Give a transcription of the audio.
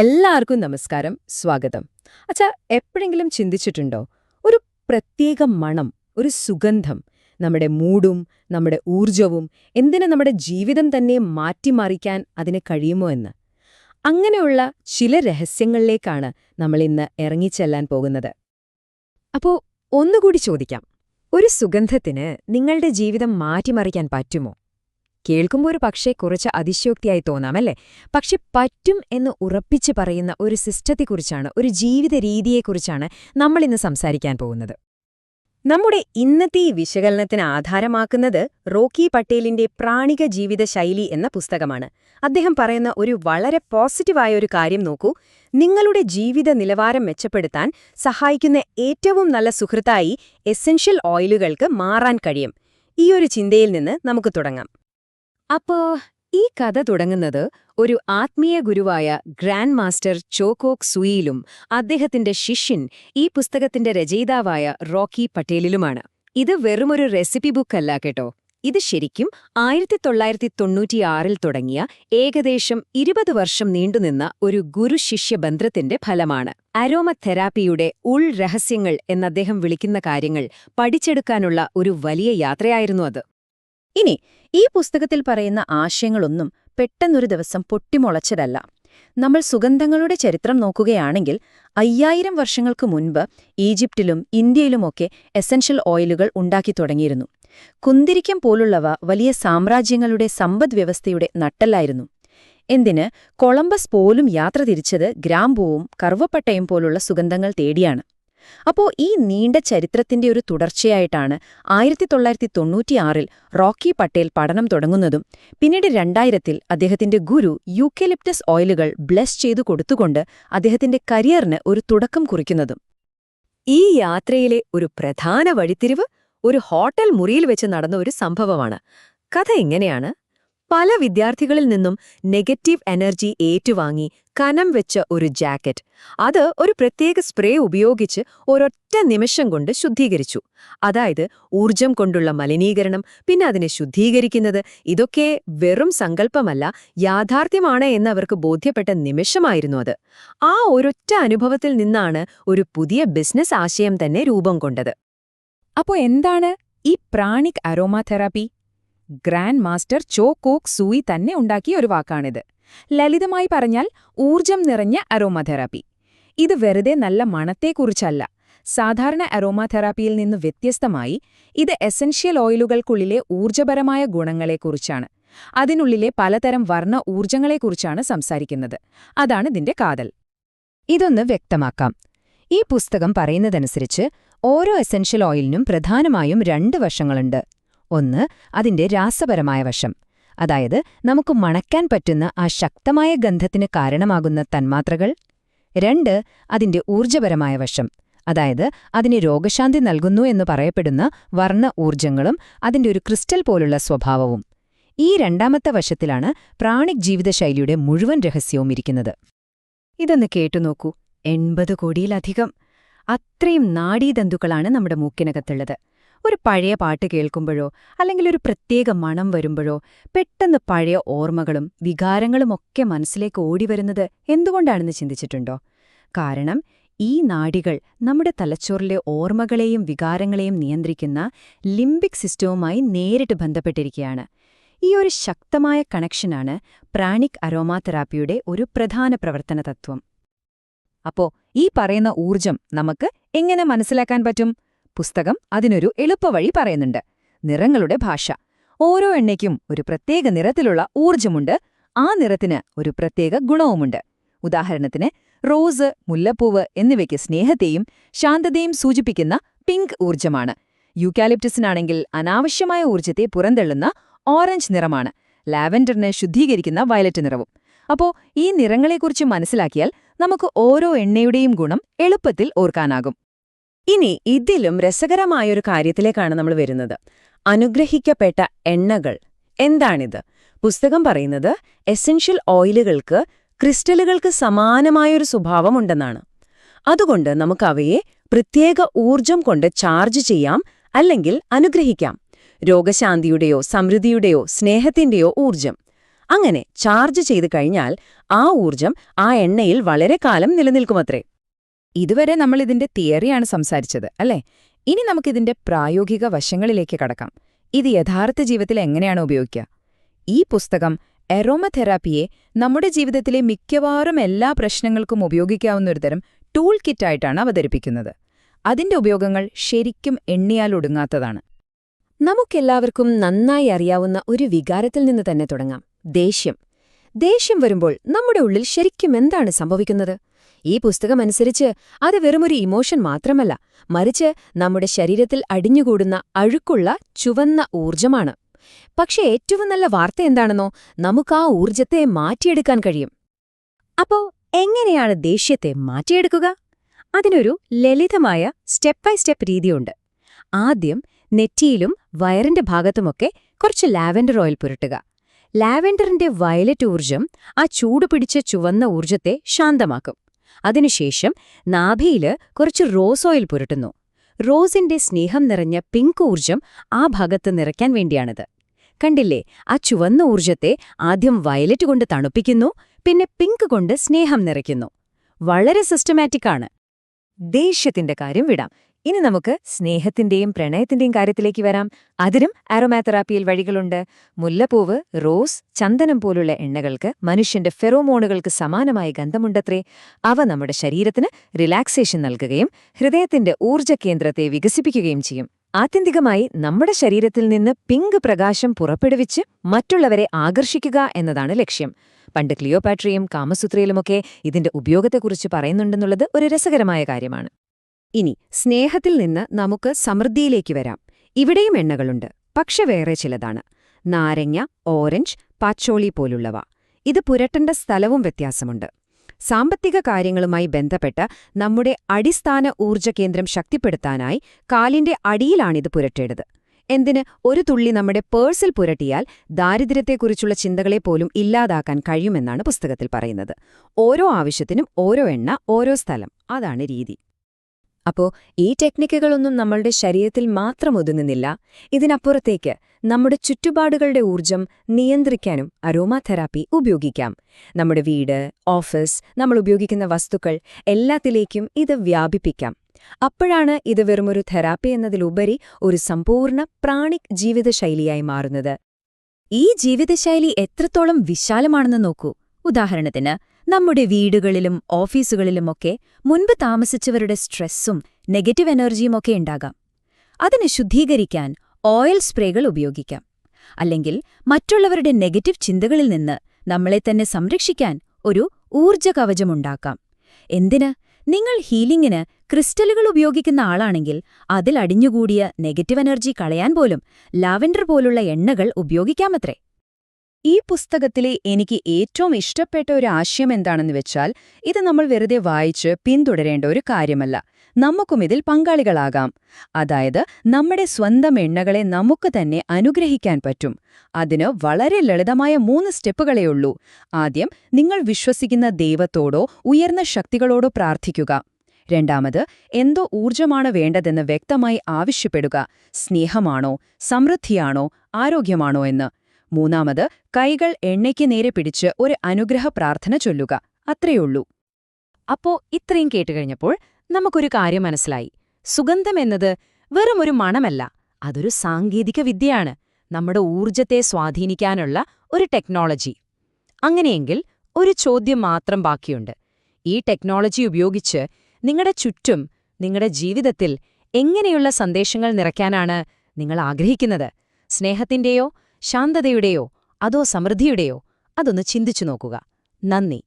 എല്ലാവർക്കും നമസ്കാരം സ്വാഗതം. അച്ഛാ എപ്പോഴെങ്കിലും ചിന്തിച്ചിട്ടുണ്ടോ? ഒരു പ്രത്യേക മണം ഒരു സുഗന്ധം നമ്മുടെ മൂഡും നമ്മുടെ ഊർജവും എന്തിനു നമ്മുടെ ജീവിതം തന്നെ മാറ്റിമറിക്കാൻ അതിന് കഴിയുമോ എന്ന്? അങ്ങനെയുള്ള ചില രഹസ്യങ്ങളിലേക്കാണ് നമ്മൾ ഇന്ന് ഇറങ്ങിച്ചെല്ലാൻ പോകുന്നത്. അപ്പോ ഒന്നുകൂടി ചോദിക്കാം. ഒരു സുഗന്ധത്തിന് നിങ്ങളുടെ ജീവിതം മാറ്റിമറിക്കാൻ പറ്റുമോ? കേൾക്കുമ്പോൾ ഒരു പക്ഷേ കുറച്ച് അതിശയോക്തിയായി തോന്നാമല്ലേ പക്ഷെ പറ്റും എന്ന് ഉറപ്പിച്ച് പറയുന്ന ഒരു സിസ്റ്റത്തെക്കുറിച്ചാണ് ഒരു ജീവിത രീതിയെക്കുറിച്ചാണ് നമ്മളിന്ന് സംസാരിക്കാൻ പോകുന്നത്. നമ്മുടെ ഇന്നത്തെ ഈ വിശകലനത്തിന് ആധാരമാക്കുന്നത് റോക്കി പട്ടേലിന്റെ പ്രാണിക ജീവിത ശൈലി എന്ന പുസ്തകമാണ്. അദ്ദേഹം പറയുന്ന ഒരു വളരെ പോസിറ്റീവായ ഒരു കാര്യം നോക്കൂ. നിങ്ങളുടെ ജീവിത നിലവാരം മെച്ചപ്പെടുത്താൻ സഹായിക്കുന്ന ഏറ്റവും നല്ല സുഹൃത്തായി എസെൻഷ്യൽ ഓയിലുകൾക്ക് മാറാൻ കഴിയും. ഈ ഒരു ചിന്തയിൽ നിന്ന് നമുക്ക് തുടങ്ങാം. അപ്പോ ഈ കഥ തുടങ്ങുന്നത് ഒരു ആത്മീയ ഗുരുവായ ഗ്രാൻഡ് മാസ്റ്റർ ചോക്കോക് സുയിലും അദ്ദേഹത്തിന്റെ ശിഷ്യൻ ഈ പുസ്തകത്തിന്റെ രചയിതാവായ റോക്കി പട്ടേലിലുമാണ്. ഇത് വെറുമൊരു റെസിപ്പി ബുക്കല്ല കേട്ടോ. ഇത് ശരിക്കും ആയിരത്തി തൊള്ളായിരത്തി തൊണ്ണൂറ്റിയാറിൽ തുടങ്ങിയ ഏകദേശം ഇരുപത് വർഷം നീണ്ടുനിന്ന ഒരു ഗുരു-ശിഷ്യ ബന്ധത്തിന്റെ ഫലമാണ്. അരോമ തെറാപ്പിയുടെ ഉൾ രഹസ്യങ്ങൾ എന്നദ്ദേഹം വിളിക്കുന്ന കാര്യങ്ങൾ പഠിച്ചെടുക്കാനുള്ള ഒരു വലിയ യാത്രയായിരുന്നു അത്. ഇനി ഈ പുസ്തകത്തിൽ പറയുന്ന ആശയങ്ങളൊന്നും പെട്ടെന്നൊരു ദിവസം പൊട്ടിമുളച്ചതല്ല. നമ്മൾ സുഗന്ധങ്ങളുടെ ചരിത്രം നോക്കുകയാണെങ്കിൽ അയ്യായിരം വർഷങ്ങൾക്ക് മുൻപ് ഈജിപ്തിലും ഇന്ത്യയിലുമൊക്കെ എസൻഷ്യൽ ഓയിലുകൾ ഉണ്ടാക്കി തുടങ്ങിയിരുന്നു. കുന്തിരിക്കം പോലുള്ളവ വലിയ സാമ്രാജ്യങ്ങളുടെ സമ്പദ്വ്യവസ്ഥയുടെ നട്ടല്ലായിരുന്നു. എന്തിന്? കൊളംബസ് പോലും യാത്ര തിരിച്ചത് ഗ്രാമ്പൂവും കറുവപ്പട്ടയും പോലുള്ള സുഗന്ധങ്ങൾ തേടിയാണ്. അപ്പോ ഈ നീണ്ട ചരിത്രത്തിന്റെ ഒരു തുടർച്ചയായിട്ടാണ് ആയിരത്തി തൊള്ളായിരത്തി തൊണ്ണൂറ്റിയാറിൽ റോക്കി പട്ടേൽ പഠനം തുടങ്ങുന്നതും പിന്നീട് രണ്ടായിരത്തിൽ അദ്ദേഹത്തിന്റെ ഗുരു യൂക്കലിപ്റ്റസ് ഓയിലുകൾ ബ്ലെസ് ചെയ്തു കൊടുത്തുകൊണ്ട് അദ്ദേഹത്തിന്റെ കരിയറിന് ഒരു തുടക്കം കുറിക്കുന്നതും. ഈ യാത്രയിലെ ഒരു പ്രധാന വഴിത്തിരിവ് ഒരു ഹോട്ടൽ മുറിയിൽ വെച്ച് നടന്ന ഒരു സംഭവമാണ്. കഥ എങ്ങനെയാണ്? പല വിദ്യാർത്ഥികളിൽ നിന്നും നെഗറ്റീവ് എനർജി ഏറ്റുവാങ്ങി കനം വെച്ച ഒരു ജാക്കറ്റ്. അത് ഒരു പ്രത്യേക സ്പ്രേ ഉപയോഗിച്ച് ഒരൊറ്റ നിമിഷം കൊണ്ട് ശുദ്ധീകരിച്ചു. അതായത് ഊർജം കൊണ്ടുള്ള മലിനീകരണം പിന്നെ അതിനെ ശുദ്ധീകരിക്കുന്നത് ഇതൊക്കെ വെറും സങ്കല്പമല്ല യാഥാർത്ഥ്യമാണ് എന്നവർക്ക് ബോധ്യപ്പെട്ട നിമിഷമായിരുന്നു അത്. ആ ഒരൊറ്റ അനുഭവത്തിൽ നിന്നാണ് ഒരു പുതിയ ബിസിനസ് ആശയം തന്നെ രൂപം കൊണ്ടത്. അപ്പോൾ എന്താണ് ഈ pranic aromatherapy? Grand master Choa Kok Sui തന്നെ ഉണ്ടാക്കിയ ഒരു വാക്കാണിത്. ലളിതമായി പറഞ്ഞാൽ ഊർജം നിറഞ്ഞ അരോമാതെറാപ്പി. ഇത് വെറുതെ നല്ല മണത്തെക്കുറിച്ചല്ല. സാധാരണ അരോമാതെറാപ്പിയിൽ നിന്ന് വ്യത്യസ്തമായി ഇത് എസൻഷ്യൽ ഓയിലുകൾക്കുള്ളിലെ ഊർജപരമായ ഗുണങ്ങളെക്കുറിച്ചാണ്. അതിനുള്ളിലെ പലതരം വർണ ഊർജങ്ങളെക്കുറിച്ചാണ് സംസാരിക്കുന്നത്. അതാണ് ഇതിന്റെ കാതൽ. ഇതൊന്ന് വ്യക്തമാക്കാം. ഈ പുസ്തകം പറയുന്നതനുസരിച്ച് ഓരോ എസൻഷ്യൽ ഓയിലിനും പ്രധാനമായും രണ്ട് വശങ്ങളുണ്ട്. ഒന്ന് അതിന്റെ രാസപരമായ വശം. അതായത് നമുക്ക് മണക്കാൻ പറ്റുന്ന ആ ശക്തമായ ഗന്ധത്തിന് കാരണമാകുന്ന തന്മാത്രകൾ. രണ്ട് അതിന്റെ ഊർജപരമായ വശം. അതായത് അതിന് രോഗശാന്തി നൽകുന്നു എന്ന് പറയപ്പെടുന്ന വർണ ഊർജങ്ങളും അതിന്റെ ഒരു ക്രിസ്റ്റൽ പോലുള്ള സ്വഭാവവും. ഈ രണ്ടാമത്തെ വശത്തിലാണ് പ്രാണിക് ജീവിതശൈലിയുടെ മുഴുവൻ രഹസ്യവും ഇരിക്കുന്നത്. ഇതൊന്ന് കേട്ടുനോക്കൂ എൺപത് കോടിയിലധികം. അത്രയും നാഡീതന്തുക്കളാണ് നമ്മുടെ മൂക്കിനകത്തുള്ളത്. ഒരു പഴയ പാട്ട് കേൾക്കുമ്പോഴോ അല്ലെങ്കിൽ ഒരു പ്രത്യേക മണം വരുമ്പോഴോ പെട്ടെന്ന് പഴയ ഓർമ്മകളും വികാരങ്ങളും ഒക്കെ മനസ്സിലേക്ക് ഓടിവരുന്നത് എന്തുകൊണ്ടാണെന്ന് ചിന്തിച്ചിട്ടുണ്ടോ? കാരണം ഈ നാഡികൾ നമ്മുടെ തലച്ചോറിലെ ഓർമ്മകളെയും വികാരങ്ങളെയും നിയന്ത്രിക്കുന്ന ലിംബിക് സിസ്റ്റവുമായി നേരിട്ട് ബന്ധപ്പെട്ടിരിക്കുകയാണ് ഈ ഒരു ശക്തമായ കണക്ഷനാണ് പ്രാണിക് അരോമാതെറാപ്പിയുടെ ഒരു പ്രധാന പ്രവർത്തന തത്വം. അപ്പോ ഈ പറയുന്ന ഊർജം നമുക്ക് എങ്ങനെ മനസ്സിലാക്കാൻ പറ്റും? പുസ്തകം അതിനൊരു എളുപ്പവഴി പറയുന്നുണ്ട്. നിറങ്ങളുടെ ഭാഷ. ഓരോ എണ്ണയ്ക്കും ഒരു പ്രത്യേക നിറത്തിലുള്ള ഊർജമുണ്ട് ആ നിറത്തിന് ഒരു പ്രത്യേക ഗുണവുമുണ്ട്. ഉദാഹരണത്തിന് റോസ് മുല്ലപ്പൂവ് എന്നിവയ്ക്ക് സ്നേഹത്തെയും ശാന്തതയും സൂചിപ്പിക്കുന്ന പിങ്ക് ഊർജമാണ് യൂക്കാലിപ്റ്റസിനാണെങ്കിൽ അനാവശ്യമായ ഊർജത്തെ പുറന്തള്ളുന്ന ഓറഞ്ച് നിറമാണ്. ലാവൻഡറിനെ ശുദ്ധീകരിക്കുന്ന വയലറ്റ് നിറവും. അപ്പോ ഈ നിറങ്ങളെക്കുറിച്ച് മനസ്സിലാക്കിയാൽ നമുക്ക് ഓരോ എണ്ണയുടെയും ഗുണം എളുപ്പത്തിൽ ഓർക്കാനാകും. ഇനി ഇതിലും രസകരമായൊരു കാര്യത്തിലേക്കാണ് നമ്മൾ വരുന്നത്. അനുഗ്രഹിക്കപ്പെട്ട എണ്ണകൾ. എന്താണിത്? പുസ്തകം പറയുന്നത് എസൻഷ്യൽ ഓയിലുകൾക്ക് ക്രിസ്റ്റലുകൾക്ക് സമാനമായൊരു സ്വഭാവമുണ്ടെന്നാണ്. അതുകൊണ്ട് നമുക്ക് അവയെ പ്രത്യേക ഊർജം കൊണ്ട് ചാർജ് ചെയ്യാം അല്ലെങ്കിൽ അനുഗ്രഹിക്കാം. രോഗശാന്തിയുടെയോ സമൃദ്ധിയുടെയോ സ്നേഹത്തിന്റെയോ ഊർജം അങ്ങനെ ചാർജ് ചെയ്ത് കഴിഞ്ഞാൽ ആ ഊർജം ആ എണ്ണയിൽ വളരെ കാലം നിലനിൽക്കുമത്രേ. ഇതുവരെ നമ്മൾ ഇതിന്റെ തിയറിയാണ് സംസാരിച്ചത് അല്ലേ? ഇനി നമുക്കിതിന്റെ പ്രായോഗിക വശങ്ങളിലേക്ക് കടക്കാം. ഇത് യഥാർത്ഥ ജീവിതത്തിൽ എങ്ങനെയാണ് ഉപയോഗിക്കുക? ഈ പുസ്തകം എറോമതെറാപ്പിയെ നമ്മുടെ ജീവിതത്തിലെ മിക്കവാറും എല്ലാ പ്രശ്നങ്ങൾക്കും ഉപയോഗിക്കാവുന്ന ഒരു തരം ടൂൾ കിറ്റായിട്ടാണ് അവതരിപ്പിക്കുന്നത്. അതിന്റെ ഉപയോഗങ്ങൾ ശരിക്കും എണ്ണിയാൽ ഒടുങ്ങാത്തതാണ്. നമുക്കെല്ലാവർക്കും നന്നായി അറിയാവുന്ന ഒരു വികാരത്തിൽ നിന്ന് തന്നെ തുടങ്ങാം. ദേഷ്യം. ദേഷ്യം വരുമ്പോൾ നമ്മുടെ ഉള്ളിൽ ശരിക്കും എന്താണ് സംഭവിക്കുന്നത്? ഈ പുസ്തകമനുസരിച്ച് അത് വെറുമൊരു ഇമോഷൻ മാത്രമല്ല മറിച്ച് നമ്മുടെ ശരീരത്തിൽ അടിഞ്ഞുകൂടുന്ന അഴുക്കുള്ള ചുവന്ന ഊർജമാണ് പക്ഷേ ഏറ്റവും നല്ല വാർത്ത എന്താണെന്നോ നമുക്ക് ആ ഊർജത്തെ മാറ്റിയെടുക്കാൻ കഴിയും. അപ്പോ എങ്ങനെയാണ് ദേഷ്യത്തെ മാറ്റിയെടുക്കുക? അതിനൊരു ലളിതമായ സ്റ്റെപ്പ് ബൈ സ്റ്റെപ്പ് രീതിയുണ്ട്. ആദ്യം നെറ്റിയിലും വയറിന്റെ ഭാഗത്തുമൊക്കെ കുറച്ച് ലാവൻഡർ ഓയിൽ പുരട്ടുക. ലാവൻഡറിന്റെ വയലറ്റ് ഊർജം ആ ചൂട് പിടിച്ച ചുവന്ന ഊർജത്തെ ശാന്തമാക്കും. അതിനുശേഷം നാഭിയിൽ കുറച്ച് റോസ് ഓയിൽ പുരട്ടുന്നു. റോസിന്റെ സ്നേഹം നിറഞ്ഞ പിങ്ക് ഊർജം ആ ഭാഗത്ത് നിറയ്ക്കാൻ വേണ്ടിയാണിത്. കണ്ടില്ലേ ആ ചുവന്ന ഊർജത്തെ ആദ്യം വയലറ്റ് കൊണ്ട് തണുപ്പിക്കുന്നു പിന്നെ പിങ്ക് കൊണ്ട് സ്നേഹം നിറയ്ക്കുന്നു. വളരെ സിസ്റ്റമാറ്റിക്കാണ് ദേഷ്യത്തിന്റെ കാര്യം വിടാം. ഇനി നമുക്ക് സ്നേഹത്തിന്റെയും പ്രണയത്തിന്റെയും കാര്യത്തിലേക്ക് വരാം. അതിനും ആരോമാതെറാപ്പിയിൽ വഴികളുണ്ട്. മുല്ലപ്പൂവ് റോസ് ചന്ദനം പോലുള്ള എണ്ണകൾക്ക് മനുഷ്യന്റെ ഫെറോമോണുകൾക്ക് സമാനമായ ഗന്ധമുണ്ടത്രേ. അവ നമ്മുടെ ശരീരത്തിന് റിലാക്സേഷൻ നൽകുകയും ഹൃദയത്തിന്റെ ഊർജകേന്ദ്രത്തെ വികസിപ്പിക്കുകയും ചെയ്യും. ആത്യന്തികമായി നമ്മുടെ ശരീരത്തിൽ നിന്ന് പിങ്ക് പ്രകാശം പുറപ്പെടുവിച്ച് മറ്റുള്ളവരെ ആകർഷിക്കുക എന്നതാണ് ലക്ഷ്യം. പണ്ട് ക്ലിയോപാട്രിയും കാമസൂത്രയിലുമൊക്കെ ഇതിന്റെ ഉപയോഗത്തെക്കുറിച്ച് പറയുന്നുണ്ടെന്നുള്ളത് ഒരു രസകരമായ കാര്യമാണ്. ഇനി സ്നേഹത്തിൽ നിന്ന് നമുക്ക് സമൃദ്ധിയിലേക്ക് വരാം. ഇവിടെയും എണ്ണകളുണ്ട്. പക്ഷെ വേറെ ചിലതാണ്. നാരങ്ങ ഓറഞ്ച് പാച്ചോളി പോലുള്ളവ. ഇത് പുരട്ടേണ്ട സ്ഥലവും വ്യത്യാസമുണ്ട്. സാമ്പത്തിക കാര്യങ്ങളുമായി ബന്ധപ്പെട്ട് നമ്മുടെ അടിസ്ഥാന ഊർജകേന്ദ്രം ശക്തിപ്പെടുത്താനായി കാലിന്റെ അടിയിലാണിത് പുരട്ടേണ്ടത്. എന്തിന്? ഒരു തുള്ളി നമ്മുടെ പേഴ്സിൽ പുരട്ടിയാൽ ദാരിദ്ര്യത്തെക്കുറിച്ചുള്ള ചിന്തകളെ പോലും ഇല്ലാതാക്കാൻ കഴിയുമെന്നാണ് പുസ്തകത്തിൽ പറയുന്നത്. ഓരോ ആവശ്യത്തിനും ഓരോ എണ്ണ ഓരോ സ്ഥലം. അതാണ് രീതി. അപ്പോ ഈ ടെക്നിക്കുകളൊന്നും നമ്മളുടെ ശരീരത്തിൽ മാത്രം ഒതുങ്ങുന്നില്ല. ഇതിനപ്പുറത്തേക്ക് നമ്മുടെ ചുറ്റുപാടുകളുടെ ഊർജം നിയന്ത്രിക്കാനും അരോമാതെറാപ്പി ഉപയോഗിക്കാം. നമ്മുടെ വീട് ഓഫീസ് നമ്മൾ ഉപയോഗിക്കുന്ന വസ്തുക്കൾ എല്ലാത്തിലേക്കും ഇത് വ്യാപിപ്പിക്കാം. അപ്പോഴാണ് ഇത് വെറുമൊരു തെറാപ്പി എന്നതിലുപരി ഒരു സമ്പൂർണ പ്രാണിക് ജീവിതശൈലിയായി മാറുന്നത്. ഈ ജീവിതശൈലി എത്രത്തോളം വിശാലമാണെന്ന് നോക്കൂ. ഉദാഹരണത്തിന് നമ്മുടെ വീടുകളിലും ഓഫീസുകളിലുമൊക്കെ മുൻപ് താമസിച്ചവരുടെ സ്ട്രെസ്സും നെഗറ്റീവ് എനർജിയുമൊക്കെ ഉണ്ടാകാം. അതിനെ ശുദ്ധീകരിക്കാൻ ഓയിൽ സ്പ്രേകൾ ഉപയോഗിക്കാം. അല്ലെങ്കിൽ മറ്റുള്ളവരുടെ നെഗറ്റീവ് ചിന്തകളിൽ നിന്ന് നമ്മളെ തന്നെ സംരക്ഷിക്കാൻ ഒരു ഊർജ കവചമുണ്ടാക്കാം എന്തിന്? നിങ്ങൾ ഹീലിംഗിന് ക്രിസ്റ്റലുകൾ ഉപയോഗിക്കുന്ന ആളാണെങ്കിൽ അതിലടിഞ്ഞുകൂടിയ നെഗറ്റീവ് എനർജി കളയാൻ പോലും ലാവൻഡർ പോലുള്ള എണ്ണകൾ ഉപയോഗിക്കാമത്രേ. ഈ പുസ്തകത്തിലെ എനിക്ക് ഏറ്റവും ഇഷ്ടപ്പെട്ട ഒരു ആശയം എന്താണെന്ന് വെച്ചാൽ ഇത് നമ്മൾ വെറുതെ വായിച്ച് പിന്തുടരേണ്ട ഒരു കാര്യമല്ല. നമുക്കും ഇതിൽ പങ്കാളികളാകാം. അതായത് നമ്മുടെ സ്വന്തം എണ്ണകളെ നമുക്ക് തന്നെ അനുഗ്രഹിക്കാൻ പറ്റും. അതിന് വളരെ ലളിതമായ മൂന്ന് സ്റ്റെപ്പുകളേ ഉള്ളൂ. ആദ്യം നിങ്ങൾ വിശ്വസിക്കുന്ന ദൈവത്തോടോ ഉയർന്ന ശക്തികളോടോ പ്രാർത്ഥിക്കുക. രണ്ടാമത് എന്തോ ഊർജമാണ് വേണ്ടതെന്ന് വ്യക്തമായി ആവശ്യപ്പെടുക. സ്നേഹമാണോ? സമൃദ്ധിയാണോ? ആരോഗ്യമാണോ എന്ന്. മൂന്നാമത് കൈകൾ എണ്ണയ്ക്ക് നേരെ പിടിച്ച് ഒരു അനുഗ്രഹ പ്രാർത്ഥന ചൊല്ലുക. അത്രയുള്ളൂ. അപ്പോ ഇത്രയും കേട്ടുകഴിഞ്ഞപ്പോൾ നമുക്കൊരു കാര്യം മനസ്സിലായി. സുഗന്ധം എന്നത് ഒരു മണമല്ല അതൊരു സാങ്കേതിക വിദ്യയാണ്. നമ്മുടെ ഊർജത്തെ സ്വാധീനിക്കാനുള്ള ഒരു ടെക്നോളജി. അങ്ങനെയെങ്കിൽ ഒരു ചോദ്യം മാത്രം ബാക്കിയുണ്ട്. ഈ ടെക്നോളജി ഉപയോഗിച്ച് നിങ്ങളുടെ ചുറ്റും നിങ്ങളുടെ ജീവിതത്തിൽ എങ്ങനെയുള്ള സന്ദേശങ്ങൾ നിറയ്ക്കാനാണ് നിങ്ങൾ ആഗ്രഹിക്കുന്നത്? സ്നേഹത്തിന്റെയോ ശാന്തതയുടെയോ അതോ സമൃദ്ധിയുടെയോ അതൊന്ന് ചിന്തിച്ചു നോക്കുക. നന്ദി.